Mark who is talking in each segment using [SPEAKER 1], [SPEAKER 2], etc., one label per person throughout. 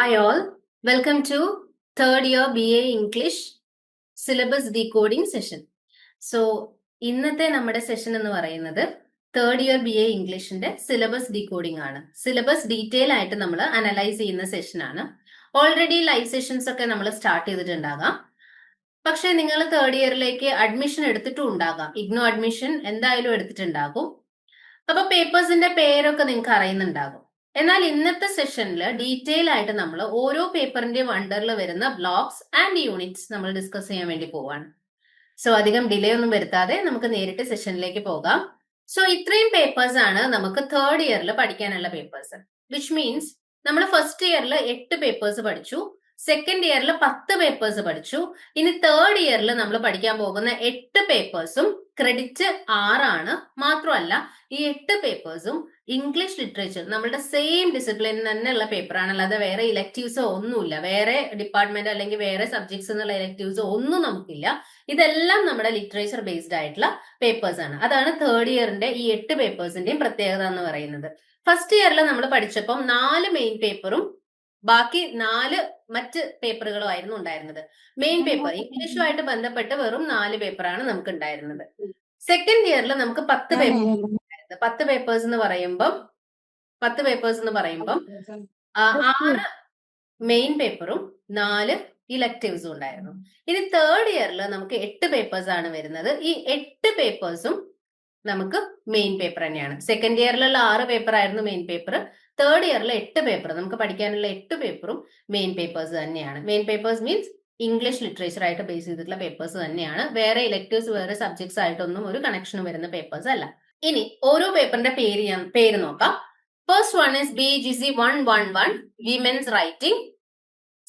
[SPEAKER 1] Hi all, welcome to third year BA English syllabus decoding session so ഇന്നത്തെ നമ്മുടെ session എന്ന് പറയുന്നത് third year B A ഇംഗ്ലീഷിന്റെ syllabus decoding ആണ്. Syllabus detail ആയിട്ട് നമ്മൾ അനലൈസ് ചെയ്യുന്ന സെഷൻ ആണ്. ഓൾറെഡി ലൈവ് സെഷൻസ് ഒക്കെ നമ്മൾ സ്റ്റാർട്ട് ചെയ്തിട്ടുണ്ടാകാം. പക്ഷെ നിങ്ങൾ തേർഡ് ഇയറിലേക്ക് അഡ്മിഷൻ എടുത്തിട്ടും ഉണ്ടാകാം. ഇഗ്നോ അഡ്മിഷൻ എന്തായാലും എടുത്തിട്ടുണ്ടാകും. അപ്പൊ പേപ്പേഴ്സിന്റെ പേരൊക്കെ നിങ്ങൾക്ക് അറിയുന്നുണ്ടാകും. എന്നാൽ ഇന്നത്തെ സെഷനിൽ ഡീറ്റെയിൽ ആയിട്ട് നമ്മൾ ഓരോ പേപ്പറിന്റെ അണ്ടറിൽ വരുന്ന ബ്ലോക്സ് ആൻഡ് യൂണിറ്റ്സ് നമ്മൾ ഡിസ്കസ് ചെയ്യാൻ വേണ്ടി പോവാണ്. സോ അധികം ഡിലേ ഒന്നും വരുത്താതെ നമുക്ക് നേരിട്ട് സെഷനിലേക്ക് പോകാം. സോ ഇത്രയും പേപ്പേഴ്സ് ആണ് നമുക്ക് തേർഡ് ഇയറിൽ പഠിക്കാനുള്ള പേപ്പേഴ്സ് വിച്ച് മീൻസ് നമ്മൾ ഫസ്റ്റ് ഇയറിൽ എട്ട് പേപ്പേഴ്സ് പഠിച്ചു. സെക്കൻഡ് ഇയറിൽ പത്ത് പേപ്പേഴ്സ് പഠിച്ചു. ഇനി തേർഡ് ഇയറിൽ നമ്മൾ പഠിക്കാൻ പോകുന്ന എട്ട് പേപ്പേഴ്സും ക്രെഡിറ്റ് ആറാണ്. മാത്രമല്ല ഈ എട്ട് പേപ്പേഴ്സും ഇംഗ്ലീഷ് ലിറ്ററേച്ചർ നമ്മളുടെ സെയിം ഡിസിപ്ലിൻ തന്നെയുള്ള പേപ്പറാണ് അല്ലാതെ വേറെ ഇലക്റ്റീവ്സോ ഒന്നുമില്ല. വേറെ ഡിപ്പാർട്ട്മെന്റ് അല്ലെങ്കിൽ വേറെ സബ്ജക്ട്സ് എന്നുള്ള ഇലക്റ്റീവ്സോ ഒന്നും നമുക്കില്ല. ഇതെല്ലാം നമ്മുടെ ലിറ്ററേച്ചർ ബേസ്ഡ് ആയിട്ടുള്ള പേപ്പേഴ്സ് ആണ്. അതാണ് തേർഡ് ഇയറിന്റെ ഈ എട്ട് പേപ്പേഴ്സിന്റെയും പ്രത്യേകത എന്ന് പറയുന്നത്. ഫസ്റ്റ് ഇയറിൽ നമ്മൾ പഠിച്ചപ്പം നാല് മെയിൻ പേപ്പറും ബാക്കി നാല് മറ്റ് പേപ്പറുകളും ആയിരുന്നു ഉണ്ടായിരുന്നത്. മെയിൻ പേപ്പർ ഇംഗ്ലീഷുമായിട്ട് ബന്ധപ്പെട്ട് വെറും നാല് പേപ്പറാണ് നമുക്ക് ഉണ്ടായിരുന്നത്. സെക്കൻഡ് ഇയറിൽ നമുക്ക് പത്ത് പേപ്പർ ഉണ്ടായിരുന്നത് പത്ത് പേപ്പേഴ്സ് എന്ന് പറയുമ്പം പത്ത് പേപ്പേഴ്സ് എന്ന് പറയുമ്പം ആറ് മെയിൻ പേപ്പറും നാല് ഇലക്റ്റീവ്സും ഉണ്ടായിരുന്നു. ഇനി തേർഡ് ഇയറിൽ നമുക്ക് എട്ട് പേപ്പേഴ്സ് ആണ് വരുന്നത്. ഈ എട്ട് പേപ്പേഴ്സും നമുക്ക് മെയിൻ പേപ്പർ തന്നെയാണ്. സെക്കൻഡ് ഇയറിലുള്ള ആറ് പേപ്പർ ആയിരുന്നു മെയിൻ പേപ്പർ തേർഡ് ഇയറിലെ എട്ട് പേപ്പർ നമുക്ക് പഠിക്കാനുള്ള എട്ട് പേപ്പറും മെയിൻ പേപ്പേഴ്സ് തന്നെയാണ്. Main papers means English literature ആയിട്ട് ബേസ് ചെയ്തിട്ടുള്ള പേപ്പേഴ്സ് തന്നെയാണ്. വേറെ ഇലക്ടീവ്സ് വേറെ സബ്ജക്ട്സ് ആയിട്ടൊന്നും ഒരു കണക്ഷനും വരുന്ന പേപ്പേഴ്സ് അല്ല. ഇനി ഓരോ പേപ്പറിന്റെ പേര് ഞാൻ പേര് നോക്കാം. First one is B G C one one one women's writing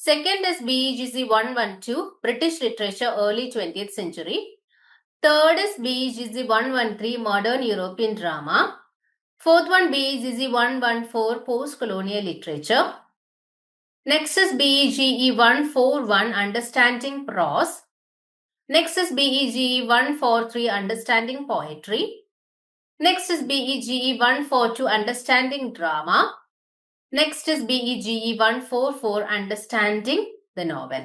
[SPEAKER 1] second is B G C one one two British literature early twentieth century Third is B G C one one three modern European drama Fourth one BEGC 114 Post Colonial Literature. Next is BEGE 141 Understanding Prose. Next is BEGE 143 Understanding Poetry. Next is BEGE 142 Understanding Drama. Next is BEGE 144 Understanding the Novel.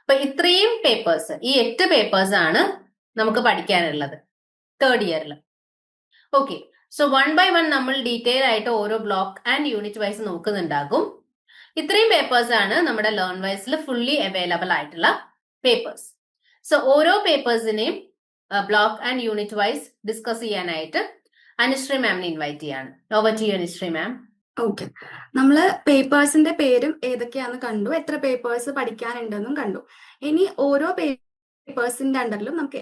[SPEAKER 1] അപ്പൊ ഇത്രയും papers ഈ എട്ട് papers ആണ് നമുക്ക് പഠിക്കാനുള്ളത്. Third ഇയറിൽ okay so one by one നമ്മൾ detail ആയിട്ട് ഓരോ ബ്ലോക്ക് ആൻഡ് യൂണിറ്റ് വൈസ് നോക്കുന്നുണ്ടാകും. ഇത്രയും പേപ്പേഴ്സ് ആണ് നമ്മുടെ ലേൺ വൈസിൽ ഫുള്ളി അവൈലബിൾ ആയിട്ടുള്ള പേപ്പേഴ്സ് സോ ഓരോ പേപ്പേഴ്സിനെയും block and unit wise discuss ചെയ്യാനായിട്ട് അനുശ്രീ മാമിനെ ഇൻവൈറ്റ് ചെയ്യാണ്. Over to Anushree ma'am
[SPEAKER 2] okay നമ്മൾ പേപ്പേഴ്സിന്റെ പേരും ഏതൊക്കെയാന്ന് കണ്ടു. എത്ര പേപ്പേഴ്സ് പഠിക്കാനുണ്ടെന്നും കണ്ടു. ഇനി ഓരോ പേപ്പേഴ്സിന്റെ അണ്ടറിലും നമുക്ക്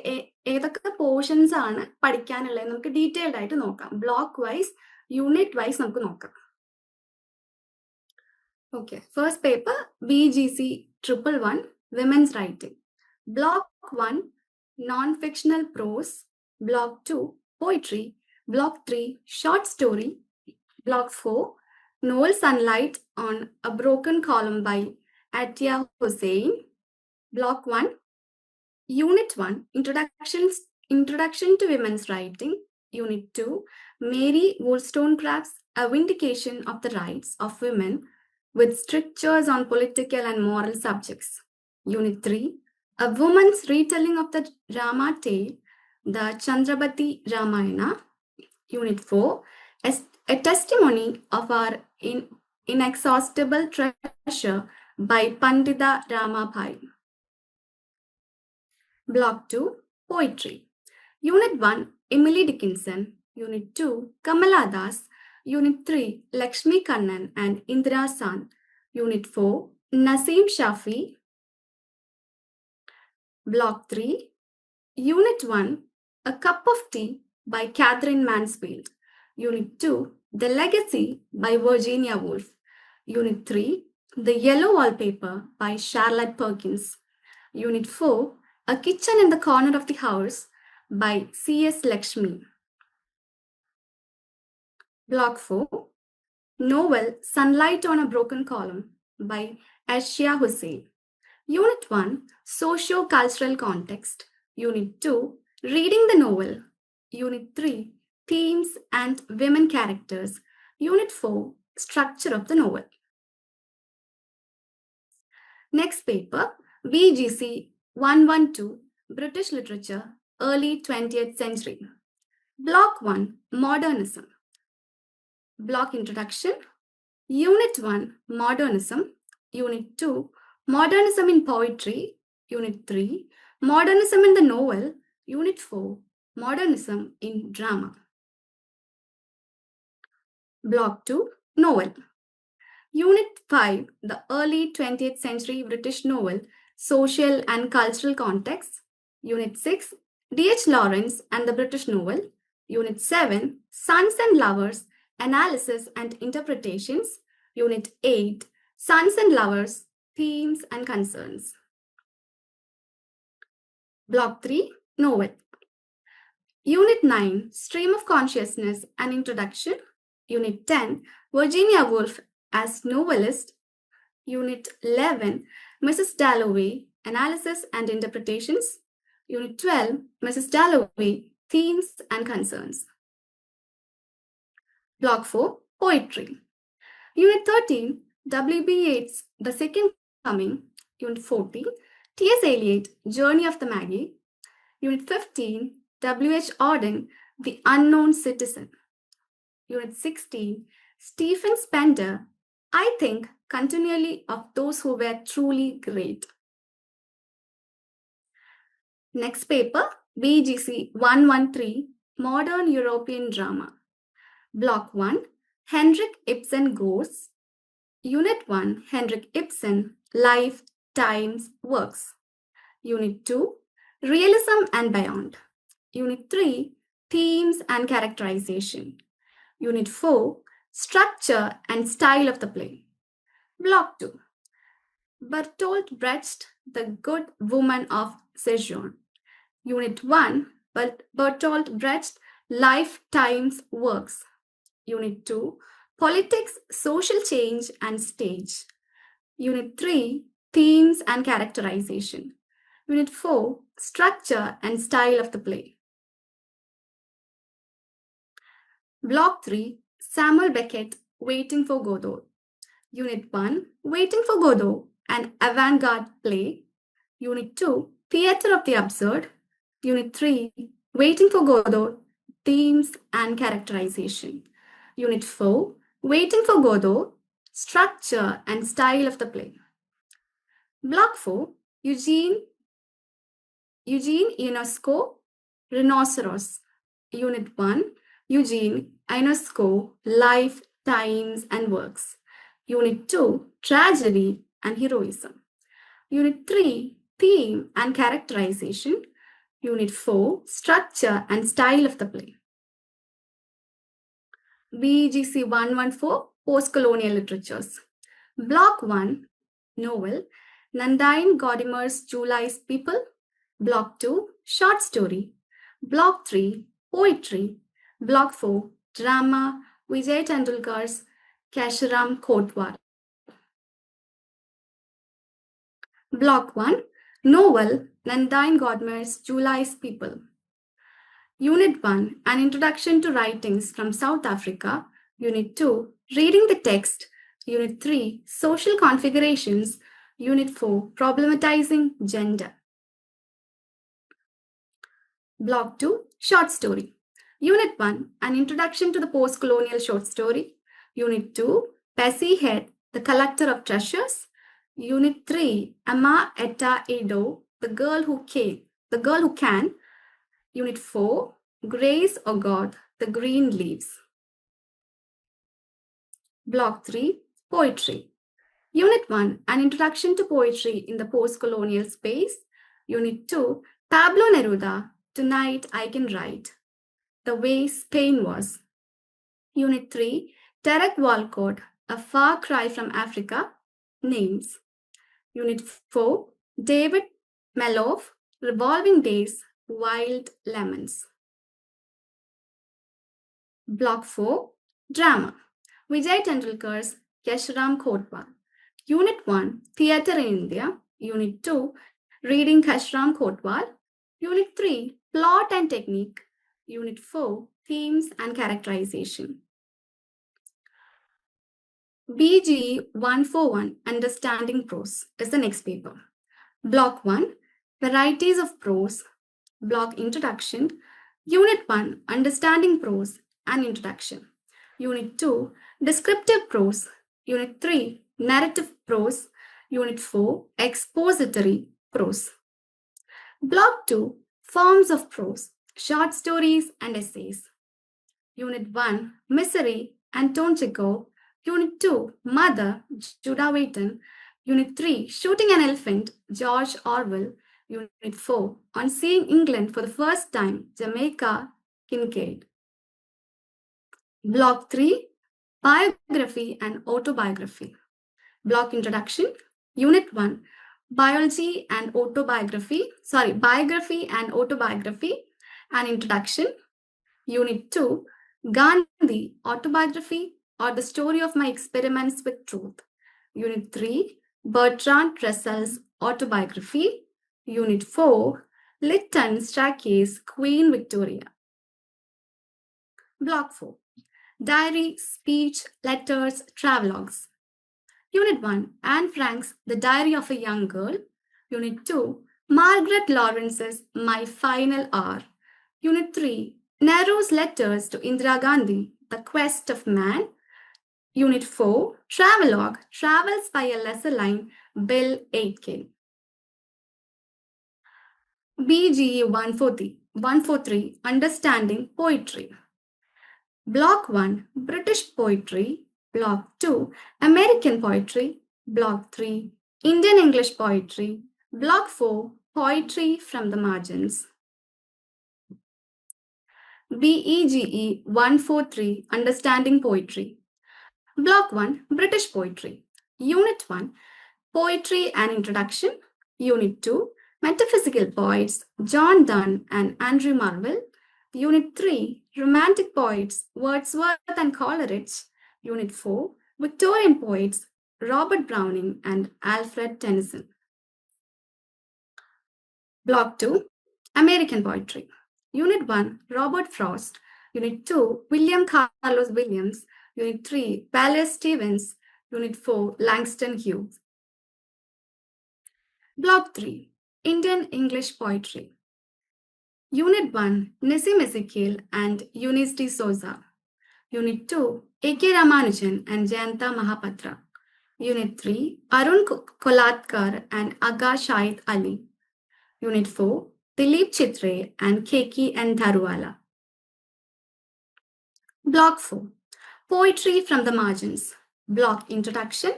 [SPEAKER 2] ഏതൊക്കെ പോർഷൻസ് ആണ് പഠിക്കാനുള്ളത് നമുക്ക് ഡീറ്റെയിൽഡ് ആയിട്ട് നോക്കാം. ബ്ലോക്ക് വൈസ് യൂണിറ്റ് വൈസ് നമുക്ക് നോക്കാം. Okay first paper B G C triple one women's writing block one non fictional prose block two poetry block three short story block four Noel sunlight on a broken column by Attia Hosain block 1. Unit 1 Introductions Introduction to Women's Writing. Unit 2 Mary Wollstonecraft's A Vindication of the Rights of Women with Strictures on Political and Moral Subjects. Unit 3 A Woman's Retelling of the Rama Tale, the Chandrabati Ramayana. Unit 4 A- a testimony of our in, inexhaustible treasure by Pandita Ramabhai. Block 2 Poetry. Unit 1 Emily Dickinson. Unit 2 Kamala Das. Unit 3 Lakshmi Kannan and Indira San. Unit 4 Naseem Shafi. Block 3 Unit 1 A Cup of Tea by Catherine Mansfield. Unit 2 The Legacy by Virginia Woolf. Unit 3 The Yellow Wallpaper by Charlotte Perkins. Unit 4 A Kitchen in the Corner of the House by C.S. Lakshmi. Block 4 Novel Sunlight on a Broken Column by Ashia Hussein. Unit 1 Socio Cultural Context. Unit 2 Reading the Novel. Unit 3 Themes and Women Characters. Unit 4 Structure of the Novel. Next paper, VGC 112, British Literature, Early 20th Century. Block 1, Modernism. Block Introduction. Unit 1, Modernism. Unit 2, Modernism in Poetry. Unit 3, Modernism in the Novel. Unit 4, Modernism in Drama. Block 2, Novel. Unit 5, The Early 20th Century British Novel, Social and Cultural Context. Unit 6, D.H. Lawrence and the British Novel. Unit 7, Sons and Lovers, Analysis and Interpretations. Unit 8, Sons and Lovers, Themes and Concerns. Block 3, Novel. Unit 9, Stream of Consciousness and Introduction. Unit 10, Virginia Woolf as Novelist. Unit 11, Mrs. Dalloway, Analysis and Interpretations. Unit 12, Mrs. Dalloway, Themes and Concerns. Block 4, Poetry. Unit 13, W.B. Yeats, The Second Coming. Unit 14, T.S. Eliot, Journey of the Maggie. Unit 15, W.H. Auden, The Unknown Citizen. Unit 16, Stephen Spender, I think continually of those who were truly great. Next paper, BGC 113, Modern European Drama. Block 1, Henrik Ibsen Goes. Unit 1, Henrik Ibsen, Life, Times, Works. Unit 2, Realism and Beyond. Unit 3, Themes and Characterization. Unit 4, Structure and Style of the Play. Block 2, Bertolt Brecht, The Good Woman of Sejong. Unit 1, Bert- Bertolt Brecht, Life, Times, Works. Unit 2, Politics, Social Change and Stage. Unit 3, Themes and Characterization. Unit 4, Structure and Style of the Play. Block 3, Samuel Beckett, Waiting for Godot. Unit 1, Waiting for Godot, an avant-garde play. Unit 2, Theatre of the Absurd. Unit 3, Waiting for Godot, Themes and Characterization. Unit 4, Waiting for Godot, Structure and Style of the Play. Block 4, Eugene, Eugene Ionesco, Rhinoceros. Unit 1, Eugene Ionesco, Life, Times and Works. Unit 2, Tragedy and Heroism. Unit 3, Theme and Characterization. Unit 4, Structure and Style of the Play. BGC 114, Postcolonial Literatures. Block 1, Novel, Nandine Godimer's July's People. Block 2, Short Story. Block 3, Poetry. Block 4, Drama, Vijay Tendulkar's Kasharam Kotwal. Block 1, Novel, Nandine Godmer's July's People. Unit 1, An Introduction to Writings from South Africa. Unit 2, Reading the Text. Unit 3, Social Configurations. Unit 4, Problematizing Gender. Block 2, Short Story. Unit 1, An Introduction to the Post-Colonial Short Story. Unit 2, Bessie Head, The Collector of Treasures. Unit 3, Ama Etta Edo, The Girl Who Came, The Girl Who Can. Unit 4, Grace or God, The Green Leaves. Block 3, Poetry. Unit 1, An Introduction to Poetry in the Post-Colonial Space. Unit 2, Pablo Neruda, Tonight I Can Write. The Way Spain Was. Unit 3, Derek Walcott, A Far Cry from Africa. Names. Unit 4, David Meloff, Revolving Days, Wild Lemons. Block 4, Drama. Vijay Tendulkar's Kesharam Kotwal. Unit 1, Theatre in India. Unit 2, Reading Kesharam Kotwal. Unit 3, Plot and Technique. Unit 4, Themes and Characterization. BGE 141 Understanding Prose is the next paper. Block 1 Varieties of Prose. Block Introduction. Unit 1 Understanding Prose and Introduction. Unit 2 Descriptive Prose. Unit 3 Narrative Prose. Unit 4 Expository Prose. Block 2 Forms of Prose. Short Stories and Essays. Unit 1 Misery Anton Chekhov. Unit 2 Mother Judah Waiton. Unit 3 Shooting an Elephant George Orwell. Unit 4 On Seeing England for the First Time Jamaica Kincaid. Block 3 Biography and Autobiography. Block Introduction Unit 1 Biology and Autobiography. Sorry, Biography and Autobiography and Introduction. Unit 2 Gandhi Autobiography or the Story of My Experiments with Truth. Unit 3 Bertrand Russell's Autobiography. Unit 4 Lytton Strachey's Queen Victoria. Block 4 Diary, Speech, Letters, Travelogues. Unit 1 Anne Frank's The Diary of a Young Girl. Unit 2 Margaret Lawrence's My Final Hour. Unit 3 Nehru's Letters to Indira Gandhi, The Quest of Man. Unit 4 Travelogue Travels by a Lesser Line, Bill Aitken. BGE 140 143 Understanding Poetry. Block 1 British Poetry. Block 2 American Poetry. Block 3 Indian English Poetry. Block 4 Poetry from the Margins. BEGE 143 Understanding Poetry. Block 1 British Poetry. Unit 1 Poetry and Introduction. Unit 2 Metaphysical Poets John Donne and Andrew Marvell. Unit 3 Romantic Poets Wordsworth and Coleridge. Unit 4 Victorian Poets Robert Browning and Alfred Tennyson. Block 2 American Poetry. Unit 1 Robert Frost. Unit 2 William Carlos Williams. Unit 3 Wallace Stevens. Unit 4 Langston Hughes. Block 3 Indian English Poetry. Unit 1 Nissim Ezekiel and Eunice D. Souza. Unit 2 A.K. Ramanujan and Jayanta Mahapatra. Unit 3 Arun Ko- Kolatkar and Aga Shahid Ali. Unit 4 Dilip Chitre and Keki and Dharuwala. Block 4 Poetry from the Margins. Block Introduction.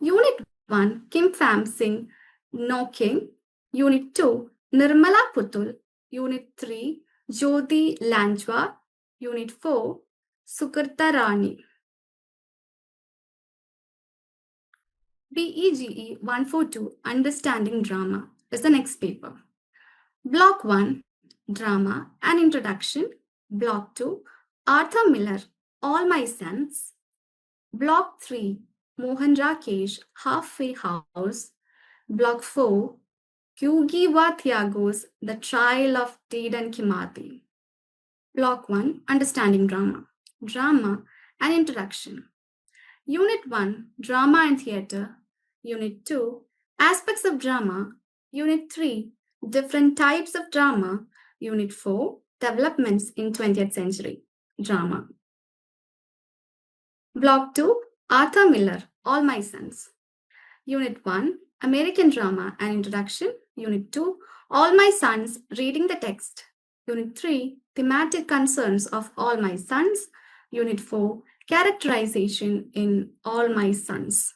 [SPEAKER 2] Unit 1 Kim Pham Singh No King. Unit 2 Nirmala Putul. Unit 3 Jyoti Lanjwa. Unit 4 Sukarta Rani. BEGE 142 Understanding Drama is the next paper. Block 1 Drama and Introduction. Block 2 Arthur Miller All My Sons. Block 3 Mohan Rakesh Halfway House. Block 4 Kyugi Thiago's The Trial of Dedan Kimathi. Block 1 Understanding Drama. Drama and Introduction. Unit 1 Drama and Theatre. Unit 2 Aspects of Drama. Unit 3 Different types of drama. Unit 4 Developments in 20th Century Drama. Block 2 Arthur Miller All My Sons. Unit 1 American Drama and Introduction. Unit 2 All My Sons Reading the Text. Unit 3 Thematic Concerns of All My Sons. Unit 4 Characterization in All My Sons.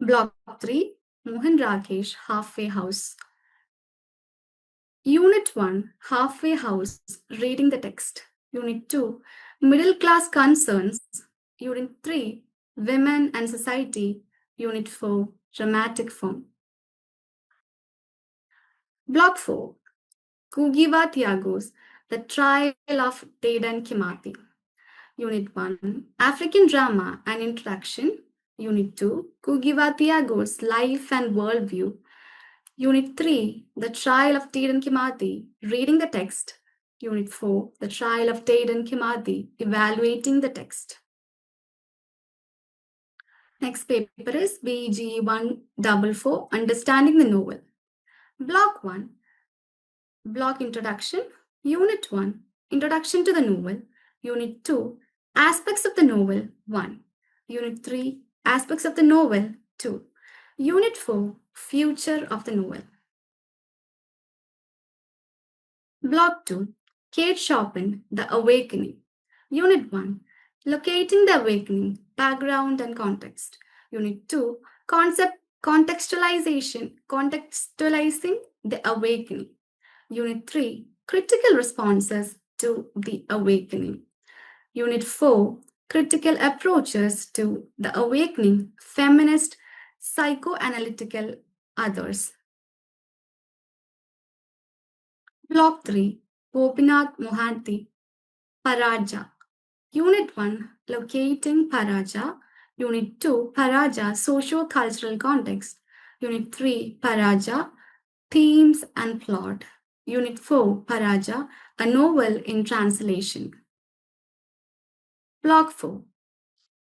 [SPEAKER 2] Block 3 Mohan Rakesh Halfway House. Unit 1 Halfway House Reading the Text. Unit 2 Middle Class Concerns. Unit 3 Women and Society. Unit 4 Dramatic Form. Block 4 Kugiva Thiago's The Trial of Dedan Kimati. Unit 1 African Drama and Introduction. Unit 2 Kugiva Thiago's Life and Worldview. Unit 3 The Trial of Dedan Kimati, Reading the Text. Unit 4 The Trial of Dedan Kimathi. Evaluating the Text. Next paper is BG144 Understanding the Novel. Block 1 Block Introduction, Unit 1 Introduction to the Novel, Unit 2 Aspects of the Novel 1, Unit 3 Aspects of the Novel 2, Unit 4 Future of the Novel. Block 2 Kate Chopin The Awakening, Unit 1 Locating the Awakening, Background and Context. Unit 2 Concept Contextualization, Contextualizing the Awakening. Unit 3 Critical Responses to the Awakening. Unit 4 Critical Approaches to the Awakening, Feminist, Psychoanalytical Others. Block 3 Gopinath Mohanty Paraja. Unit 1 Locating Paraja. Unit 2 Paraja Socio-Cultural Context. Unit 3 Paraja Themes and Plot. Unit 4 Paraja A Novel in Translation. Block 4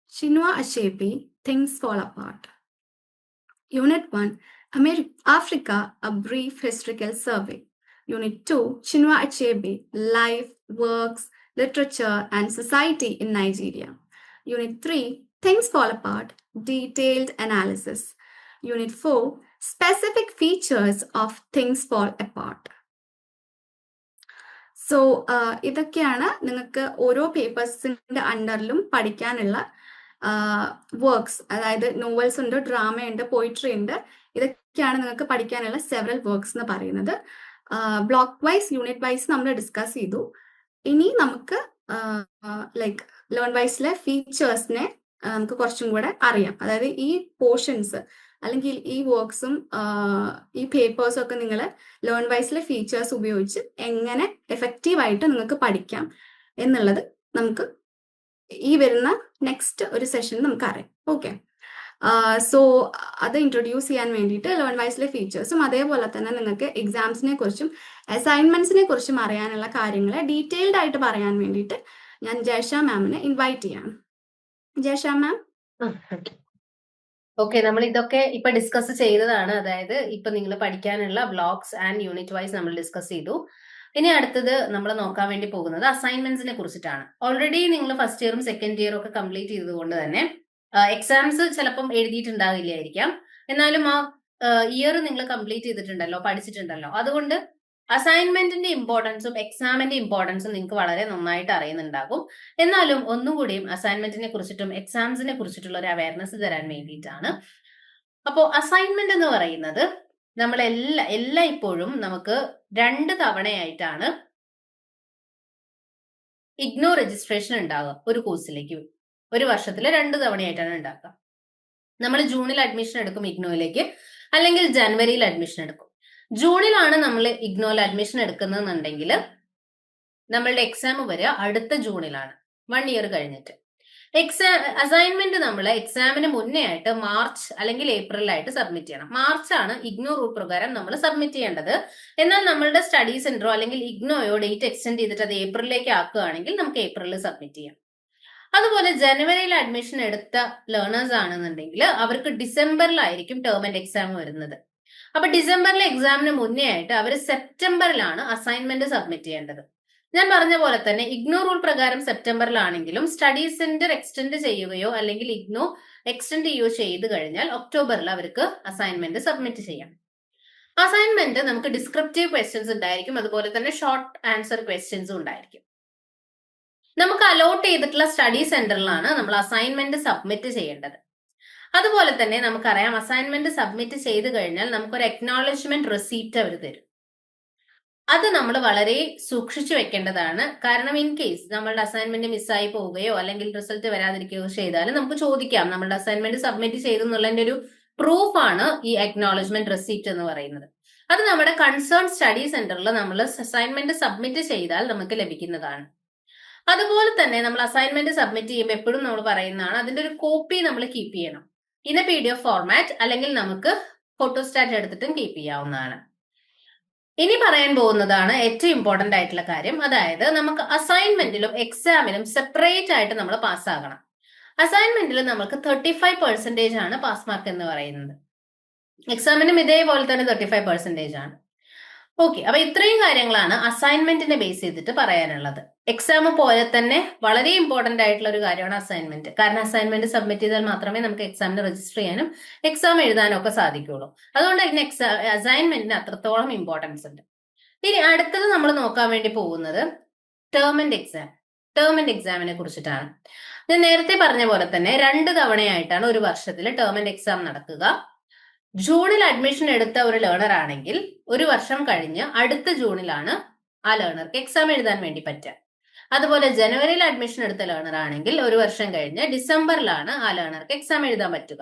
[SPEAKER 2] Chinua Achebe Things Fall Apart. Unit 1 Ameri- Africa A Brief Historical Survey. Unit 2 Chinua Achebe Life, Works, Literature and Society in Nigeria. Unit 3 Things Fall Apart Detailed Analysis. Unit 4 Specific Features of Things Fall Apart. So ഇതൊക്കെയാണ് നിങ്ങൾക്ക് ഓരോ പേപ്പേഴ്സിന്റെ അണ്ടറിലും പഠിക്കാനുള്ള works അതായത് novels ഉണ്ട് drama ഉണ്ട് poetry ഉണ്ട് ഇതൊക്കെയാണ് നിങ്ങൾക്ക് പഠിക്കാനുള്ള സെവറൽ വർക്ക്സ് എന്ന് പറയുന്നത് ബ്ലോക്ക് വൈസ് യൂണിറ്റ് വൈസ് നമ്മൾ ഡിസ്കസ് ചെയ്തു. ഇനി നമുക്ക് ലൈക്ക് ലേൺ വൈസിലെ ഫീച്ചേഴ്സിനെ നമുക്ക് കുറച്ചും കൂടെ അറിയാം. അതായത് ഈ പോർഷൻസ് അല്ലെങ്കിൽ ഈ വർക്ക്സും ഈ പേപ്പേഴ്സും ഒക്കെ നിങ്ങൾ ലേൺ വൈസിലെ ഫീച്ചേഴ്സ് ഉപയോഗിച്ച് എങ്ങനെ എഫക്റ്റീവ് ആയിട്ട് നിങ്ങൾക്ക് പഠിക്കാം എന്നുള്ളത് നമുക്ക് ഈ വരുന്ന നെക്സ്റ്റ് ഒരു സെഷനിൽ നമുക്ക് അറിയാം. ഓക്കെ സോ അത് ഇൻട്രൊഡ്യൂസ് ചെയ്യാൻ വേണ്ടിയിട്ട് ലേൺ വൈസിലെ ഫീച്ചേഴ്സും അതേപോലെ തന്നെ നിങ്ങൾക്ക് എക്സാംസിനെ കുറിച്ചും അസൈൻമെന്റ്സിനെ കുറിച്ചും അറിയാനുള്ള കാര്യങ്ങളെ ഡീറ്റെയിൽഡ് ആയിട്ട് പറയാൻ വേണ്ടിയിട്ട് ഞാൻ ജയഷ മാമിനെ ഇൻവൈറ്റ് ചെയ്യാം ജയഷ മാം
[SPEAKER 1] ഓക്കെ നമ്മൾ ഇതൊക്കെ ഇപ്പൊ ഡിസ്കസ് ചെയ്തതാണ്. അതായത് ഇപ്പൊ നിങ്ങൾ പഠിക്കാനുള്ള ബ്ലോക്സ് ആൻഡ് യൂണിറ്റ് വൈസ് നമ്മൾ ഡിസ്കസ് ചെയ്തു. ഇനി അടുത്തത് നമ്മൾ നോക്കാൻ വേണ്ടി പോകുന്നത് അസൈൻമെന്റ്സിനെ കുറിച്ചിട്ടാണ്. ഓൾറെഡി നിങ്ങൾ ഫസ്റ്റ് ഇയറും സെക്കൻഡ് ഇയറും ഒക്കെ കംപ്ലീറ്റ് ചെയ്തതുകൊണ്ട് തന്നെ എക്സാംസ് ചിലപ്പം എഴുതിയിട്ടുണ്ടാകില്ലായിരിക്കാം എന്നാലും ആ ഇയർ നിങ്ങൾ കംപ്ലീറ്റ് ചെയ്തിട്ടുണ്ടല്ലോ പഠിച്ചിട്ടുണ്ടല്ലോ. അതുകൊണ്ട് അസൈൻമെന്റിന്റെ ഇമ്പോർട്ടൻസും എക്സാമിന്റെ ഇമ്പോർട്ടൻസും നിങ്ങൾക്ക് വളരെ നന്നായിട്ട് അറിയുന്നുണ്ടാകും. എന്നാലും ഒന്നുകൂടിയും അസൈൻമെന്റിനെ കുറിച്ചിട്ടും എക്സാംസിനെ കുറിച്ചിട്ടുള്ള ഒരു അവയർനെസ് തരാൻ വേണ്ടിയിട്ടാണ്. അപ്പോൾ അസൈൻമെന്റ് എന്ന് പറയുന്നത് നമ്മൾ എല്ലാ ഇപ്പോഴും നമുക്ക് രണ്ട് തവണയായിട്ടാണ് ഇഗ്നോ രജിസ്ട്രേഷൻ ഉണ്ടാകുക ഒരു കോഴ്സിലേക്ക് ഒരു വർഷത്തിൽ രണ്ട് തവണയായിട്ടാണ് ഉണ്ടാക്കുക. നമ്മൾ ജൂണിൽ അഡ്മിഷൻ എടുക്കും ഇഗ്നോയിലേക്ക് അല്ലെങ്കിൽ ജനുവരിയിൽ അഡ്മിഷൻ എടുക്കും. ജൂണിലാണ് നമ്മൾ ഇഗ്നോയിൽ അഡ്മിഷൻ എടുക്കുന്നതെന്നുണ്ടെങ്കിൽ നമ്മളുടെ എക്സാം വരിക അടുത്ത ജൂണിലാണ് വൺ ഇയർ കഴിഞ്ഞിട്ട്. എക്സാം അസൈൻമെന്റ് നമ്മൾ എക്സാമിന് മുന്നേ ആയിട്ട് മാർച്ച് അല്ലെങ്കിൽ ഏപ്രിലായിട്ട് സബ്മിറ്റ് ചെയ്യണം. മാർച്ച് ആണ് ഇഗ്നോ റൂൾ പ്രകാരം നമ്മൾ സബ്മിറ്റ് ചെയ്യേണ്ടത്. എന്നാൽ നമ്മളുടെ സ്റ്റഡി സെന്ററോ അല്ലെങ്കിൽ ഇഗ്നോയോ ഡേറ്റ് എക്സ്റ്റെൻഡ് ചെയ്തിട്ട് അത് ഏപ്രിലേക്ക് ആക്കുകയാണെങ്കിൽ നമുക്ക് ഏപ്രിലിൽ സബ്മിറ്റ് ചെയ്യാം. അതുപോലെ ജനുവരിയിൽ അഡ്മിഷൻ എടുത്ത ലേണേഴ്സ് ആണെന്നുണ്ടെങ്കിൽ അവർക്ക് ഡിസംബറിലായിരിക്കും ടേം ആൻഡ് എക്സാം വരുന്നത്. അപ്പൊ ഡിസംബറിലെ എക്സാമിന് മുന്നേ ആയിട്ട് അവർ സെപ്റ്റംബറിലാണ് അസൈൻമെന്റ് സബ്മിറ്റ് ചെയ്യേണ്ടത്. ഞാൻ പറഞ്ഞ പോലെ തന്നെ ഇഗ്നോ റൂൾ പ്രകാരം സെപ്റ്റംബറിലാണെങ്കിലും സ്റ്റഡി സെന്റർ എക്സ്റ്റെൻഡ് ചെയ്യുകയോ അല്ലെങ്കിൽ ഇഗ്നോ എക്സ്റ്റെൻഡ് ചെയ്യുകയോ ചെയ്ത് കഴിഞ്ഞാൽ ഒക്ടോബറിൽ അവർക്ക് അസൈൻമെന്റ് സബ്മിറ്റ് ചെയ്യാം. അസൈൻമെന്റ് നമുക്ക് ഡിസ്ക്രിപ്റ്റീവ് ക്വസ്റ്റ്യൻസ് ഉണ്ടായിരിക്കും. അതുപോലെ തന്നെ ഷോർട്ട് ആൻസർ ക്വസ്റ്റ്യൻസും ഉണ്ടായിരിക്കും. നമുക്ക് അലോട്ട് ചെയ്തിട്ടുള്ള സ്റ്റഡി സെന്ററിലാണ് നമ്മൾ അസൈൻമെന്റ് സബ്മിറ്റ് ചെയ്യേണ്ടത്. അതുപോലെ തന്നെ നമുക്കറിയാം അസൈൻമെന്റ് സബ്മിറ്റ് ചെയ്ത് കഴിഞ്ഞാൽ നമുക്കൊരു എക്നോളജ്മെന്റ് റെസീപ്റ്റ് അവർ തരും. അത് നമ്മൾ വളരെ സൂക്ഷിച്ചു വെക്കേണ്ടതാണ്. കാരണം ഇൻ കേസ് നമ്മളുടെ അസൈൻമെന്റ് മിസ്സായി പോവുകയോ അല്ലെങ്കിൽ റിസൾട്ട് വരാതിരിക്കുകയോ ചെയ്താൽ നമുക്ക് ചോദിക്കാം നമ്മളുടെ അസൈൻമെന്റ് സബ്മിറ്റ് ചെയ്തു എന്നുള്ളതിന്റെ ഒരു പ്രൂഫാണ് ഈ അക്നോളജ്മെന്റ് റെസീപ്റ്റ് എന്ന് പറയുന്നത്. അത് നമ്മുടെ കൺസേൺ സ്റ്റഡി സെന്ററിൽ നമ്മൾ അസൈൻമെന്റ് സബ്മിറ്റ് ചെയ്താൽ നമുക്ക് ലഭിക്കുന്നതാണ്. അതുപോലെ തന്നെ നമ്മൾ അസൈൻമെന്റ് സബ്മിറ്റ് ചെയ്യുമ്പോൾ എപ്പോഴും നമ്മൾ പറയുന്നതാണ് അതിന്റെ ഒരു കോപ്പി നമ്മൾ കീപ്പ് ചെയ്യണം. In P D F format അല്ലെങ്കിൽ നമുക്ക് ഫോട്ടോസ്റ്റാറ്റ് എടുത്തിട്ടും കീപ്പ് ചെയ്യാവുന്നതാണ്. ഇനി പറയാൻ പോകുന്നതാണ് ഏറ്റവും ഇമ്പോർട്ടന്റ് ആയിട്ടുള്ള കാര്യം. അതായത് നമുക്ക് അസൈൻമെന്റിലും എക്സാമിലും സെപ്പറേറ്റ് ആയിട്ട് നമ്മൾ പാസ്സാകണം അസൈൻമെന്റിൽ നമുക്ക് തേർട്ടി ഫൈവ് പെർസെന്റേജ് ആണ് പാസ് മാർക്ക് എന്ന് പറയുന്നത്. എക്സാമിനും ഇതേപോലെ തന്നെ തേർട്ടി ഫൈവ് പെർസെന്റേജ് ആണ്. ഓക്കെ അപ്പൊ ഇത്രയും കാര്യങ്ങളാണ് അസൈൻമെന്റിനെ ബേസ് ചെയ്തിട്ട് പറയാനുള്ളത്. എക്സാം പോലെ തന്നെ വളരെ ഇമ്പോർട്ടന്റ് ആയിട്ടുള്ള ഒരു കാര്യമാണ് അസൈൻമെന്റ് കാരണം അസൈൻമെന്റ് സബ്മിറ്റ് ചെയ്താൽ മാത്രമേ നമുക്ക് എക്സാമിന് രജിസ്റ്റർ ചെയ്യാനും എക്സാം എഴുതാനും ഒക്കെ സാധിക്കുള്ളൂ. അതുകൊണ്ട് അതിന് എക്സാ അസൈൻമെന്റിന് അത്രത്തോളം ഇമ്പോർട്ടൻസ് ഉണ്ട്. ഇനി അടുത്തത് നമ്മൾ നോക്കാൻ വേണ്ടി പോകുന്നത് term and exam term and എക്സാമിനെ കുറിച്ചിട്ടാണ്. ഞാൻ നേരത്തെ പറഞ്ഞ പോലെ തന്നെ രണ്ട് തവണയായിട്ടാണ് ഒരു വർഷത്തിൽ ടേം ആൻഡ് എക്സാം നടക്കുക. ജൂണിൽ അഡ്മിഷൻ എടുത്ത ഒരു ലേണർ ആണെങ്കിൽ ഒരു വർഷം കഴിഞ്ഞ് അടുത്ത ജൂണിലാണ് ആ ലേണർക്ക് എക്സാം എഴുതാൻ വേണ്ടി പറ്റുക. അതുപോലെ ജനുവരിയിൽ അഡ്മിഷൻ എടുത്ത ലേണർ ആണെങ്കിൽ ഒരു വർഷം കഴിഞ്ഞ് ഡിസംബറിലാണ് ആ ലേണർക്ക് എക്സാം എഴുതാൻ പറ്റുക.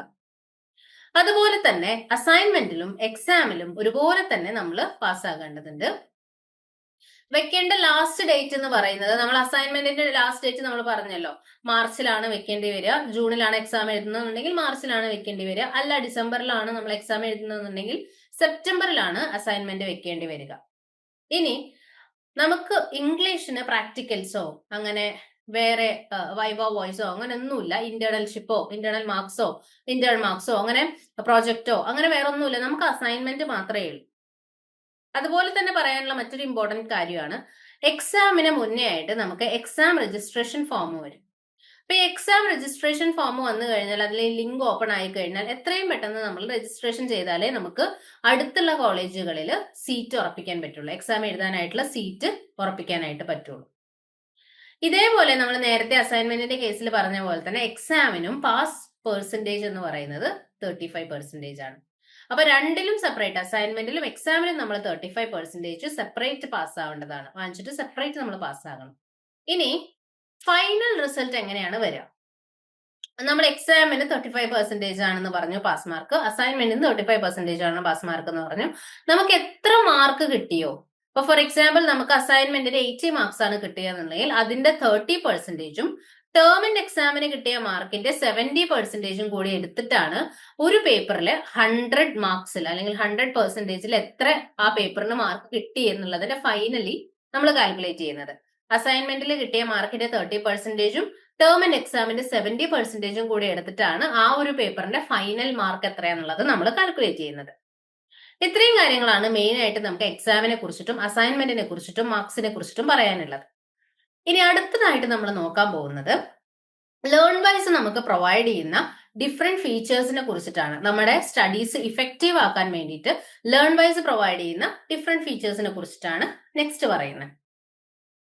[SPEAKER 1] അതുപോലെ തന്നെ അസൈൻമെന്റിലും എക്സാമിലും ഒരുപോലെ തന്നെ നമ്മൾ പാസ്സാകേണ്ടതുണ്ട് വെക്കേണ്ട ലാസ്റ്റ് ഡേറ്റ് എന്ന് പറയുന്നത് നമ്മൾ അസൈൻമെന്റിന്റെ ലാസ്റ്റ് ഡേറ്റ് നമ്മൾ പറഞ്ഞല്ലോ. മാർച്ചിലാണ് വെക്കേണ്ടി വരിക ജൂണിലാണ് എക്സാം എഴുതുന്നതെന്നുണ്ടെങ്കിൽ മാർച്ചിലാണ് വെക്കേണ്ടി വരിക അല്ല ഡിസംബറിലാണ് നമ്മൾ എക്സാം എഴുതുന്നതെന്നുണ്ടെങ്കിൽ സെപ്റ്റംബറിലാണ് അസൈൻമെന്റ് വെക്കേണ്ടി വരിക. ഇനി നമുക്ക് ഇംഗ്ലീഷിന് പ്രാക്ടിക്കൽസോ അങ്ങനെ വേറെ വൈവ വോയിസോ അങ്ങനെ ഒന്നുമില്ല. ഇന്റേണൽഷിപ്പോ ഇന്റേണൽ മാർക്സോ ഇന്റേണൽ മാർക്സോ അങ്ങനെ പ്രോജക്റ്റോ അങ്ങനെ വേറെ ഒന്നുമില്ല നമുക്ക് അസൈൻമെന്റ് മാത്രമേ ഉള്ളൂ. അതുപോലെ തന്നെ പറയാനുള്ള മറ്റൊരു ഇമ്പോർട്ടന്റ് കാര്യമാണ്. എക്സാമിന് മുന്നേ ആയിട്ട് നമുക്ക് എക്സാം രജിസ്ട്രേഷൻ ഫോം വരും. അപ്പൊ ഈ എക്സാം രജിസ്ട്രേഷൻ ഫോം വന്നു കഴിഞ്ഞാൽ അതിൽ ലിങ്ക് ഓപ്പൺ ആയി കഴിഞ്ഞാൽ എത്രയും പെട്ടെന്ന് നമ്മൾ രജിസ്ട്രേഷൻ ചെയ്താലേ നമുക്ക് അടുത്തുള്ള കോളേജുകളിൽ സീറ്റ് ഉറപ്പിക്കാൻ പറ്റുള്ളൂ. എക്സാം എഴുതാനായിട്ടുള്ള സീറ്റ് ഉറപ്പിക്കാനായിട്ട് പറ്റുള്ളൂ. ഇതേപോലെ നമ്മൾ നേരത്തെ അസൈൻമെന്റിന്റെ കേസിൽ പറഞ്ഞ പോലെ തന്നെ എക്സാമിനും പാസ് പെർസെന്റേജ് എന്ന് പറയുന്നത് തേർട്ടി ഫൈവ് പെർസെന്റേജ് ആണ്. അപ്പൊ രണ്ടിലും സെപ്പറേറ്റ് അസൈൻമെന്റിലും എക്സാമിലും നമ്മൾ thirty five percentage separate pass ആവേണ്ടതാണ്. വാങ്ങിച്ചിട്ട് സെപ്പറേറ്റ് നമ്മൾ പാസ് ആകണം. ഇനി ഫൈനൽ റിസൾട്ട് എങ്ങനെയാണ് വരിക? നമ്മൾ എക്സാമിന് തേർട്ടി ഫൈവ് പെർസെന്റേജ് ആണെന്ന് പറഞ്ഞു പാസ് മാർക്ക് അസൈൻമെന്റിന് തേർട്ടി ഫൈവ് പെർസെന്റേജ് ആണ് പാസ് മാർക്ക് എന്ന് പറഞ്ഞു. നമുക്ക് എത്ര മാർക്ക് കിട്ടിയോ? ഇപ്പൊ ഫോർ എക്സാമ്പിൾ നമുക്ക് അസൈൻമെന്റിന് എയ്റ്റി മാർക്സ് ആണ് കിട്ടിയെന്നുണ്ടെങ്കിൽ അതിന്റെ തേർട്ടി പെർസെന്റേജും ടേമിന്റെ എക്സാമിന് കിട്ടിയ മാർക്കിന്റെ സെവന്റി പെർസെന്റേജും കൂടി എടുത്തിട്ടാണ് ഒരു പേപ്പറിൽ ഹൺഡ്രഡ് മാർക്സിൽ അല്ലെങ്കിൽ ഹൺഡ്രഡ് പെർസെന്റേജിൽ എത്ര ആ പേപ്പറിന് മാർക്ക് കിട്ടി എന്നുള്ളതിന്റെ ഫൈനലി നമ്മൾ കാൽക്കുലേറ്റ് ചെയ്യുന്നത്. അസൈൻമെന്റിൽ കിട്ടിയ മാർക്കിന്റെ തേർട്ടി പെർസെന്റേജും ടേം ആൻഡ് എക്സാമിന്റെ സെവന്റി പെർസെന്റേജും കൂടി എടുത്തിട്ടാണ് ആ ഒരു പേപ്പറിന്റെ ഫൈനൽ മാർക്ക് എത്രയാന്നുള്ളത് നമ്മൾ കാൽക്കുലേറ്റ് ചെയ്യുന്നത്. ഇത്രയും കാര്യങ്ങളാണ് മെയിൻ ആയിട്ട് നമുക്ക് എക്സാമിനെ കുറിച്ചിട്ടും അസൈൻമെന്റിനെ കുറിച്ചിട്ടും മാർക്സിനെ കുറിച്ചിട്ടും പറയാനുള്ളത്. ഇനി അടുത്തതായിട്ട് നമ്മൾ നോക്കാൻ പോകുന്നത് ലേൺ വൈസ് നമുക്ക് പ്രൊവൈഡ് ചെയ്യുന്ന ഡിഫറെന്റ് ഫീച്ചേഴ്സിനെ കുറിച്ചിട്ടാണ്. നമ്മുടെ സ്റ്റഡീസ് ഇഫക്റ്റീവ് ആക്കാൻ വേണ്ടിയിട്ട് ലേൺ വൈസ് പ്രൊവൈഡ് ചെയ്യുന്ന ഡിഫറെന്റ് ഫീച്ചേഴ്സിനെ കുറിച്ചിട്ടാണ് നെക്സ്റ്റ് പറയുന്നത്.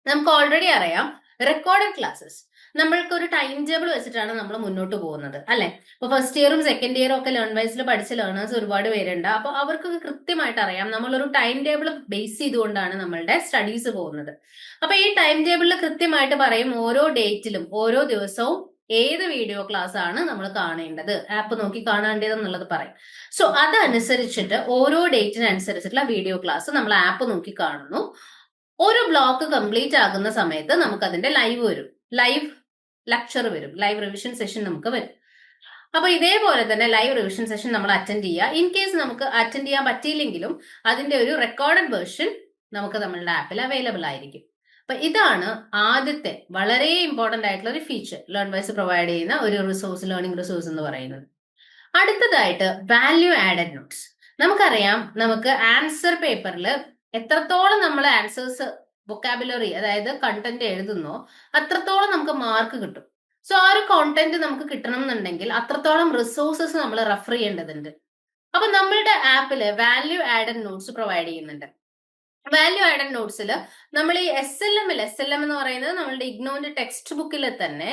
[SPEAKER 1] നമുക്ക് ഓൾറെഡി അറിയാം റെക്കോർഡഡ് ക്ലാസ്സസ് നമ്മൾക്ക് ഒരു ടൈം ടേബിൾ വെച്ചിട്ടാണ് നമ്മൾ മുന്നോട്ട് പോകുന്നത് അല്ലെ? അപ്പൊ ഫസ്റ്റ് ഇയറും സെക്കൻഡ് ഇയറും ഒക്കെ ലേൺ വൈസിൽ പഠിച്ച ലേണേഴ്സ് ഒരുപാട് പേരുണ്ട്. അപ്പൊ അവർക്കൊക്കെ കൃത്യമായിട്ട് അറിയാം. നമ്മളൊരു ടൈം ടേബിൾ ബേസ് ചെയ്തുകൊണ്ടാണ് നമ്മളുടെ സ്റ്റഡീസ് പോകുന്നത്. അപ്പൊ ഈ ടൈം ടേബിളിൽ കൃത്യമായിട്ട് പറയും ഓരോ ഡേറ്റിലും ഓരോ ദിവസവും ഏത് വീഡിയോ ക്ലാസ് ആണ് നമ്മൾ കാണേണ്ടത്. ആപ്പ് നോക്കി കാണേണ്ടത് എന്നുള്ളത് പറയും. സോ അതനുസരിച്ചിട്ട് ഓരോ ഡേറ്റിനനുസരിച്ചിട്ടുള്ള വീഡിയോ ക്ലാസ് നമ്മൾ ആപ്പ് നോക്കി കാണുന്നു. ഓരോ ബ്ലോക്ക് കംപ്ലീറ്റ് ആകുന്ന സമയത്ത് നമുക്ക് അതിന്റെ ലൈവ് വരും. ലൈവ് ലെക്ചർ വരും. ലൈവ് റിവിഷൻ സെഷൻ നമുക്ക് വരും. അപ്പൊ ഇതേപോലെ തന്നെ ലൈവ് റിവിഷൻ സെഷൻ നമ്മൾ അറ്റൻഡ് ചെയ്യുക. ഇൻ കേസ് നമുക്ക് അറ്റൻഡ് ചെയ്യാൻ പറ്റിയില്ലെങ്കിലും അതിന്റെ ഒരു റെക്കോർഡഡ് വേർഷൻ നമുക്ക് നമ്മളുടെ ആപ്പിൽ അവൈലബിൾ ആയിരിക്കും. അപ്പൊ ഇതാണ് ആദ്യത്തെ വളരെ ഇമ്പോർട്ടന്റ് ആയിട്ടുള്ള ഒരു ഫീച്ചർ ലേൺ വൈസ് പ്രൊവൈഡ് ചെയ്യുന്ന ഒരു റിസോഴ്സ് ലേണിംഗ് റിസോഴ്സ് എന്ന് പറയുന്നത്. അടുത്തതായിട്ട് വാല്യൂ ആഡഡ് നോട്ട്സ് നമുക്കറിയാം നമുക്ക് ആൻസർ പേപ്പറിൽ എത്രത്തോളം നമ്മൾ ആൻസേഴ്സ് വൊക്കാബുലറി അതായത് കണ്ടന്റ് എഴുതുന്നോ അത്രത്തോളം നമുക്ക് മാർക്ക് കിട്ടും. സോ ആ ഒരു കോണ്ടന്റ് നമുക്ക് കിട്ടണം എന്നുണ്ടെങ്കിൽ അത്രത്തോളം റിസോഴ്സസ് നമ്മൾ റെഫർ ചെയ്യേണ്ടതുണ്ട്. അപ്പൊ നമ്മളുടെ ആപ്പിൽ value add and notes provide ചെയ്യുന്നുണ്ട്. വാല്യൂ ആഡ് ആൻഡ് നോട്ട്സിൽ നമ്മൾ ഈ എസ് എൽ എമ്മിൽ എസ് എൽ എം എന്ന് പറയുന്നത് നമ്മളുടെ ഇഗ്നോന്റെ ടെക്സ്റ്റ് ബുക്കിൽ തന്നെ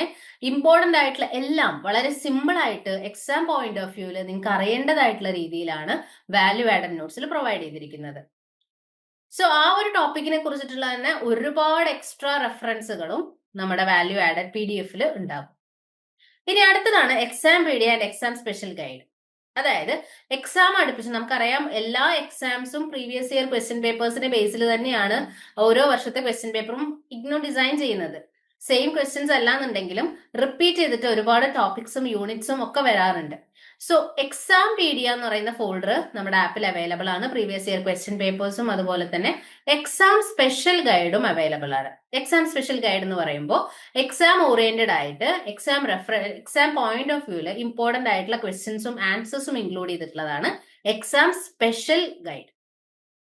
[SPEAKER 1] ഇമ്പോർട്ടന്റ് ആയിട്ടുള്ള എല്ലാം വളരെ സിമ്പിൾ ആയിട്ട് എക്സാം പോയിന്റ് ഓഫ് വ്യൂവിൽ നിങ്ങൾക്ക് അറിയേണ്ടതായിട്ടുള്ള രീതിയിലാണ് വാല്യൂ ആഡ് ആൻഡ് നോട്ട്സിൽ പ്രൊവൈഡ് ചെയ്തിരിക്കുന്നത്. സോ ആ ഒരു ടോപ്പിക്കിനെ കുറിച്ചിട്ടുള്ള തന്നെ ഒരുപാട് എക്സ്ട്രാ റെഫറൻസുകളും നമ്മുടെ വാല്യൂ ആഡഡ് പി ഡി എഫിൽ ഉണ്ടാകും ഇനി അടുത്തതാണ് Exampedia and exam special guide അതായത് എക്സാം അടുപ്പിച്ച് നമുക്കറിയാം എല്ലാ എക്സാംസും പ്രീവിയസ് ഇയർ ക്വസ്റ്റ്യൻ പേപ്പേഴ്സിന്റെ ബേസിൽ തന്നെയാണ് ഓരോ വർഷത്തെ ക്വസ്റ്റ്യൻ പേപ്പറും ഇഗ്നോ ഡിസൈൻ ചെയ്യുന്നത്. സെയിം ക്വസ്റ്റ്യൻസ് അല്ലാന്നുണ്ടെങ്കിലും റിപ്പീറ്റ് ചെയ്തിട്ട് ഒരുപാട് ടോപ്പിക്സും യൂണിറ്റ്സും ഒക്കെ വരാറുണ്ട്. സോ എക്സാം പീഡിയ എന്ന് പറയുന്ന ഫോൾഡർ നമ്മുടെ ആപ്പിൽ അവൈലബിൾ ആണ്. പ്രീവിയസ് ഇയർ ക്വസ്റ്റ്യൻ പേപ്പേഴ്സും അതുപോലെ തന്നെ എക്സാം സ്പെഷ്യൽ ഗൈഡും അവൈലബിൾ ആണ്. എക്സാം സ്പെഷ്യൽ ഗൈഡ് എന്ന് പറയുമ്പോൾ എക്സാം ഓറിയന്റഡ് ആയിട്ട് exam refer exam point of വ്യൂൽ important ആയിട്ടുള്ള ക്വസ്റ്റ്യൻസും ആൻസേഴ്സും ഇൻക്ലൂഡ് ചെയ്തിട്ടുള്ളതാണ് exam special guide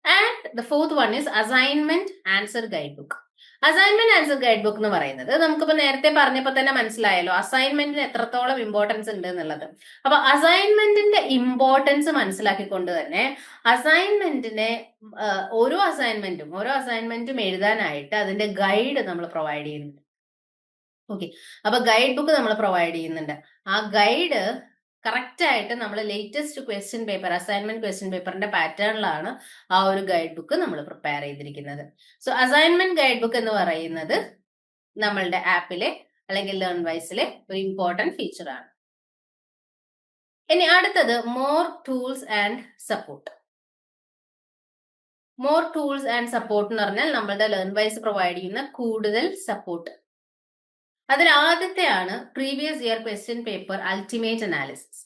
[SPEAKER 1] and the fourth one is assignment answer guide book assignment answer guide book എന്ന് പറയുന്നത്. നമുക്കിപ്പോ നേരത്തെ പറഞ്ഞപ്പോൾ തന്നെ മനസ്സിലായല്ലോ. അസൈൻമെന്റിന് എത്രത്തോളം ഇമ്പോർട്ടൻസ് ഉണ്ട് എന്നുള്ളത്. അപ്പൊ അസൈൻമെന്റിന്റെ ഇമ്പോർട്ടൻസ് മനസ്സിലാക്കിക്കൊണ്ട് തന്നെ അസൈൻമെന്റിനെ ഓരോ അസൈൻമെന്റും ഓരോ അസൈൻമെന്റും എഴുതാനായിട്ട് അതിന്റെ ഗൈഡ് നമ്മൾ പ്രൊവൈഡ് ചെയ്യുന്നുണ്ട്. ഓക്കെ അപ്പൊ ഗൈഡ് ബുക്ക് നമ്മൾ പ്രൊവൈഡ് ചെയ്യുന്നുണ്ട്. ആ ഗൈഡ് കറക്റ്റ് ആയിട്ട് നമ്മൾ latest question paper assignment question പേപ്പറിന്റെ പാറ്റേണിലാണ് ആ ഒരു ഗൈഡ് ബുക്ക് നമ്മൾ പ്രിപ്പയർ ചെയ്തിരിക്കുന്നത്. സോ അസൈൻമെന്റ് ഗൈഡ് ബുക്ക് എന്ന് പറയുന്നത് നമ്മളുടെ ആപ്പിലെ അല്ലെങ്കിൽ ലേൺ വൈസിലെ ഒരു ഇമ്പോർട്ടന്റ് ആണ്. ഇനി അടുത്തത് more tools and support more tools and support എന്ന് പറഞ്ഞാൽ നമ്മളുടെ ലേൺ വൈസ് പ്രൊവൈഡ് ചെയ്യുന്ന കൂടുതൽ സപ്പോർട്ട് അതിൽ ആദ്യത്തെയാണ് previous year question paper ultimate analysis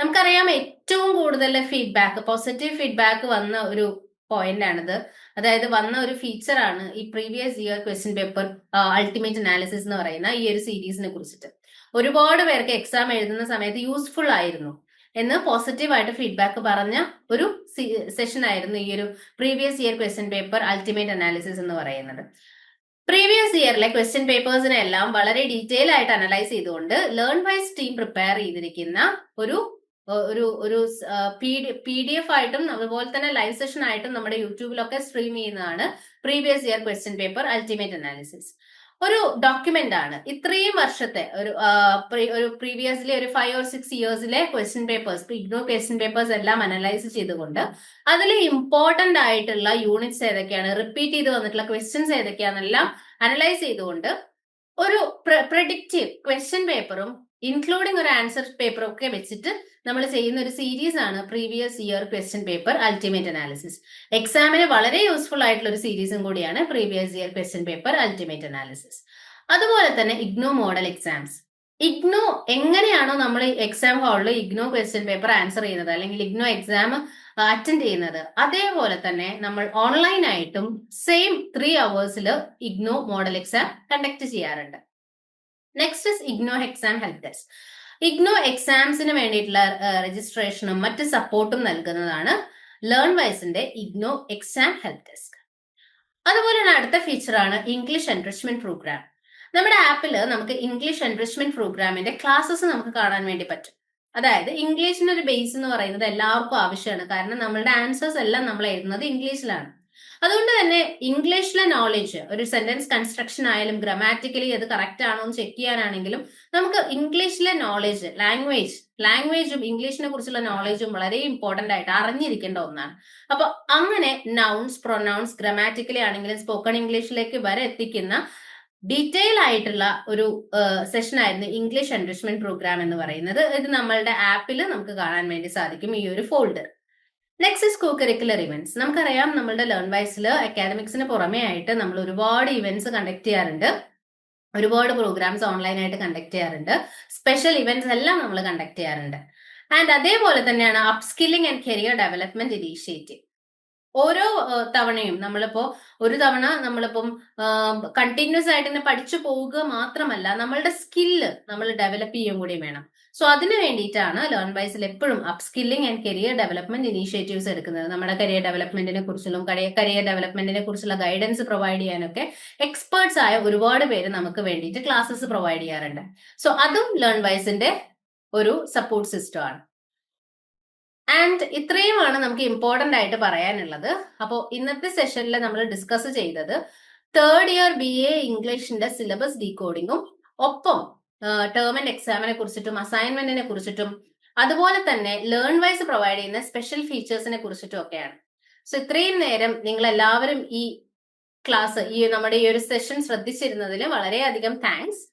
[SPEAKER 1] നമുക്കറിയാം ഏറ്റവും കൂടുതൽ ഫീഡ്ബാക്ക് പോസിറ്റീവ് ഫീഡ്ബാക്ക് വന്ന ഒരു പോയിന്റ് ആണിത്. അതായത് വന്ന ഒരു ഫീച്ചർ ആണ് ഈ previous year question paper ultimate analysis എന്ന് പറയുന്ന ഈ ഒരു സീരീസിനെ കുറിച്ചിട്ട്. ഒരുപാട് പേർക്ക് എക്സാം എഴുതുന്ന സമയത്ത് യൂസ്ഫുൾ ആയിരുന്നു എന്ന് പോസിറ്റീവായിട്ട് ഫീഡ്ബാക്ക് പറഞ്ഞ ഒരു സെഷൻ ആയിരുന്നു ഈ ഒരു previous year question paper ultimate analysis എന്ന് പറയുന്നത്. പ്രീവിയസ് ഇയറിലെ ക്വസ്റ്റ്യൻ പേപ്പേഴ്സിനെ എല്ലാം വളരെ ഡീറ്റെയിൽ ആയിട്ട് അനലൈസ് ചെയ്തുകൊണ്ട് ലേൺ വൈസ് ടീം പ്രിപ്പയർ ചെയ്തിരിക്കുന്ന ഒരു ഒരു ഒരു പി ഡി എഫ് ആയിട്ടും അതുപോലെ തന്നെ ലൈവ് സെഷൻ ആയിട്ടും നമ്മുടെ യൂട്യൂബിലൊക്കെ സ്ട്രീം ചെയ്യുന്നതാണ് previous year question paper ultimate analysis ഒരു ഡോക്യുമെന്റ് ആണ്. ഇത്രയും വർഷത്തെ ഒരു ഒരു പ്രീവിയസ്ലി ഒരു five or six ഇയേഴ്സിലെ question papers IGNOU question papers എല്ലാം അനലൈസ് ചെയ്തുകൊണ്ട് അതിൽ ഇമ്പോർട്ടന്റ് ആയിട്ടുള്ള യൂണിറ്റ്സ് ഏതൊക്കെയാണ് റിപ്പീറ്റ് ചെയ്ത് വന്നിട്ടുള്ള ക്വസ്റ്റ്യൻസ് ഏതൊക്കെയാണെന്നെല്ലാം അനലൈസ് ചെയ്തുകൊണ്ട് ഒരു പ്രഡിക്റ്റീവ് ക്വസ്റ്റ്യൻ പേപ്പറും ഇൻക്ലൂഡിംഗ് ഒരു ആൻസർ പേപ്പർ ഒക്കെ വെച്ചിട്ട് നമ്മൾ ചെയ്യുന്ന ഒരു സീരീസ് ആണ് previous year question paper ultimate analysis എക്സാമിന് വളരെ യൂസ്ഫുൾ ആയിട്ടുള്ള ഒരു സീരീസും കൂടിയാണ് previous year question paper ultimate analysis അതുപോലെ തന്നെ ഇഗ്നോ മോഡൽ എക്സാംസ് ഇഗ്നോ എങ്ങനെയാണോ നമ്മൾ എക്സാം ഹാളിൽ ഇഗ്നോ ക്വസ്റ്റ്യൻ പേപ്പർ ആൻസർ ചെയ്യുന്നത് അല്ലെങ്കിൽ ഇഗ്നോ എക്സാം അറ്റൻഡ് ചെയ്യുന്നത് അതേപോലെ തന്നെ നമ്മൾ ഓൺലൈൻ ആയിട്ടും സെയിം ത്രീ അവേഴ്സിൽ ഇഗ്നോ മോഡൽ എക്സാം കണ്ടക്ട് ചെയ്യാറുണ്ട്. Next is IGNOU exam help desk IGNOU എക്സാംസിന് വേണ്ടിയിട്ടുള്ള രജിസ്ട്രേഷനും മറ്റ് സപ്പോർട്ടും നൽകുന്നതാണ് ലേൺ വൈസിന്റെ ഇഗ്നോ എക്സാം ഹെൽപ് ഡെസ്ക് അതുപോലെ തന്നെ അടുത്ത ഫീച്ചറാണ് ഇംഗ്ലീഷ് എൻറിച്ച്മെന്റ് പ്രോഗ്രാം നമ്മുടെ ആപ്പിൽ നമുക്ക് ഇംഗ്ലീഷ് എൻറിച്ച്മെന്റ് പ്രോഗ്രാമിന്റെ ക്ലാസ്സസ് നമുക്ക് കാണാൻ വേണ്ടി പറ്റും. അതായത് ഇംഗ്ലീഷിന്റെ ഒരു ബേസ് എന്ന് പറയുന്നത് എല്ലാവർക്കും ആവശ്യമാണ്. കാരണം നമ്മളുടെ ആൻസേഴ്സ് എല്ലാം നമ്മൾ എഴുതുന്നത് ഇംഗ്ലീഷിലാണ് അതുകൊണ്ട് തന്നെ ഇംഗ്ലീഷിലെ നോളജ് ഒരു സെന്റൻസ് കൺസ്ട്രക്ഷൻ ആയാലും ഗ്രാമാറ്റിക്കലി അത് കറക്റ്റ് ആണോ എന്ന് ചെക്ക് ചെയ്യാനാണെങ്കിലും നമുക്ക് ഇംഗ്ലീഷിലെ നോളജ് ലാംഗ്വേജ് ലാംഗ്വേജും ഇംഗ്ലീഷിനെ കുറിച്ചുള്ള നോളജും വളരെ ഇമ്പോർട്ടന്റ് ആയിട്ട് അറിഞ്ഞിരിക്കേണ്ട ഒന്നാണ്. അപ്പൊ അങ്ങനെ നൗൺസ് പ്രൊനൗൺസ് ഗ്രാമാറ്റിക്കലി ആണെങ്കിലും സ്പോക്കൺ ഇംഗ്ലീഷിലേക്ക് വരെ എത്തിക്കുന്ന ഡീറ്റെയിൽ ആയിട്ടുള്ള ഒരു സെഷൻ ആയിരുന്നു ഇംഗ്ലീഷ് എൻറിച്ച്മെന്റ് പ്രോഗ്രാം എന്ന് പറയുന്നത്. ഇത് നമ്മളുടെ ആപ്പിൽ നമുക്ക് കാണാൻ വേണ്ടി സാധിക്കും ഈ ഒരു folder next co curricular events നമുക്കറിയാം നമ്മളുടെ ലേൺ വൈസിൽ അക്കാഡമിക്സിന് പുറമേ ആയിട്ട് നമ്മൾ ഒരുപാട് ഇവന്റ്സ് കണ്ടക്ട് ചെയ്യാറുണ്ട്. ഒരുപാട് പ്രോഗ്രാംസ് ഓൺലൈനായിട്ട് കണ്ടക്ട് ചെയ്യാറുണ്ട്. സ്പെഷ്യൽ ഇവന്റ്സ് എല്ലാം നമ്മൾ കണ്ടക്ട് ചെയ്യാറുണ്ട്. ആൻഡ് അതേപോലെ തന്നെയാണ് upskilling and career development initiative ഓരോ തവണയും നമ്മളിപ്പോ ഒരു തവണ നമ്മളിപ്പം കണ്ടിന്യൂസ് ആയിട്ട് തന്നെ പഠിച്ചു പോവുക മാത്രമല്ല നമ്മളുടെ സ്കില്ല് നമ്മൾ ഡെവലപ്പ് ചെയ്യുകയും കൂടി വേണം. സോ അതിന് വേണ്ടിയിട്ടാണ് ലേൺ വൈസിൽ എപ്പോഴും upskilling and career development initiatives എടുക്കുന്നത്. നമ്മുടെ കരിയർ ഡെവലപ്മെന്റിനെ കുറിച്ചുള്ള കരിയർ ഡെവലപ്മെന്റിനെ കുറിച്ചുള്ള ഗൈഡൻസ് പ്രൊവൈഡ് ചെയ്യാനൊക്കെ എക്സ്പേർട്സ് ആയ ഒരുപാട് പേര് നമുക്ക് വേണ്ടിയിട്ട് ക്ലാസ്സസ് പ്രൊവൈഡ് ചെയ്യാറുണ്ട്. സോ അതും ലേൺ വൈസിന്റെ ഒരു സപ്പോർട്ട് സിസ്റ്റം ആണ്. ആൻഡ് ഇത്രയുമാണ് നമുക്ക് ഇമ്പോർട്ടന്റ് ആയിട്ട് പറയാനുള്ളത്. അപ്പോൾ ഇന്നത്തെ സെഷനിൽ നമ്മൾ ഡിസ്കസ് ചെയ്തത് തേർഡ് ഇയർ ബി എ ഇംഗ്ലീഷിന്റെ സിലബസ് ഡീകോഡിങ്ങും ഒപ്പം ടേം ആൻഡ് എക്സാമിനെ കുറിച്ചിട്ടും അസൈൻമെന്റിനെ കുറിച്ചിട്ടും അതുപോലെ തന്നെ ലേൺ വൈസ് പ്രൊവൈഡ് ചെയ്യുന്ന സ്പെഷ്യൽ ഫീച്ചേഴ്സിനെ കുറിച്ചിട്ടും ഒക്കെയാണ്. സോ ഇത്രയും നേരം നിങ്ങൾ എല്ലാവരും ഈ ക്ലാസ് ഈ നമ്മുടെ ഈ ഒരു സെഷൻ ശ്രദ്ധിച്ചിരുന്നതിൽ വളരെയധികം താങ്ക്സ്